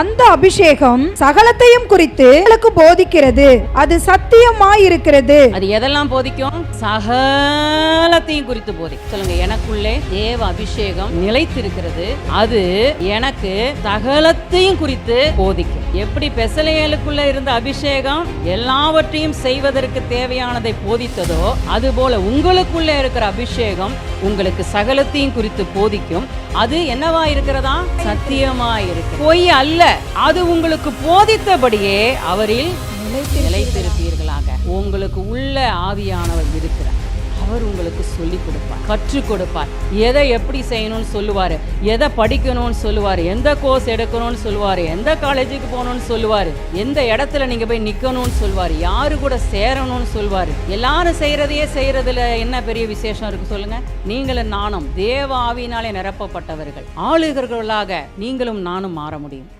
அந்த அபிஷேகம் சகலத்தையும் குறித்து உங்களுக்கு போதிக்கிறது. அது சத்தியமாய் இருக்கிறது அது எதெல்லாம் போதிக்கும்? சகலத்தையும் குறித்து போதிக்கும். சொல்லுங்க எனக்குள்ளே தேவ அபிஷேகம் நிலைத்திருக்கிறது. அது எனக்கு சகலத்தையும் குறித்து போதிக்கும். எப்படி பெசலையலுக்குள்ள இருந்த அபிஷேகம் எல்லாவற்றையும் செய்வதற்கு தேவையானதை போதித்ததோ அதுபோல உங்களுக்குள்ளே இருக்கிற அபிஷேகம் உங்களுக்கு சகலத்தையும் குறித்து போதிக்கும். அது என்னவா இருக்கிறதா? சத்தியமா இருக்கு பொய் அல்ல. அது உங்களுக்கு போதித்தபடியே அவரில் நிலைத்திருப்பீர்களாக. உங்களுக்கு உள்ள ஆவியானவர் இருக்கிறார். அவர் உங்களுக்கு சொல்லி கொடுப்பார். கற்றுக் கொடுப்பார். எதை எப்படி செய்யணும்னு சொல்லுவார்? எதை படிக்கணும்னு சொல்லுவார்? எந்த கோர்ஸ் எடுக்கணும்னு சொல்லுவார்? எந்த காலேஜுக்கு போகணும்னு சொல்லுவார்? எந்த இடத்துல நீங்கள் போய் நிற்கணும்னு சொல்லுவார்? யாரு கூட சேரணும்னு சொல்லுவார்? எல்லாரும் செய்கிறதையே செய்கிறதுல என்ன பெரிய விசேஷம் இருக்கு சொல்லுங்க? நீங்களும் நானும் தேவ ஆவியினாலே நிரப்பப்பட்டவர்கள். ஆளுகர்களாக நீங்களும் நானும் மாற முடியும்.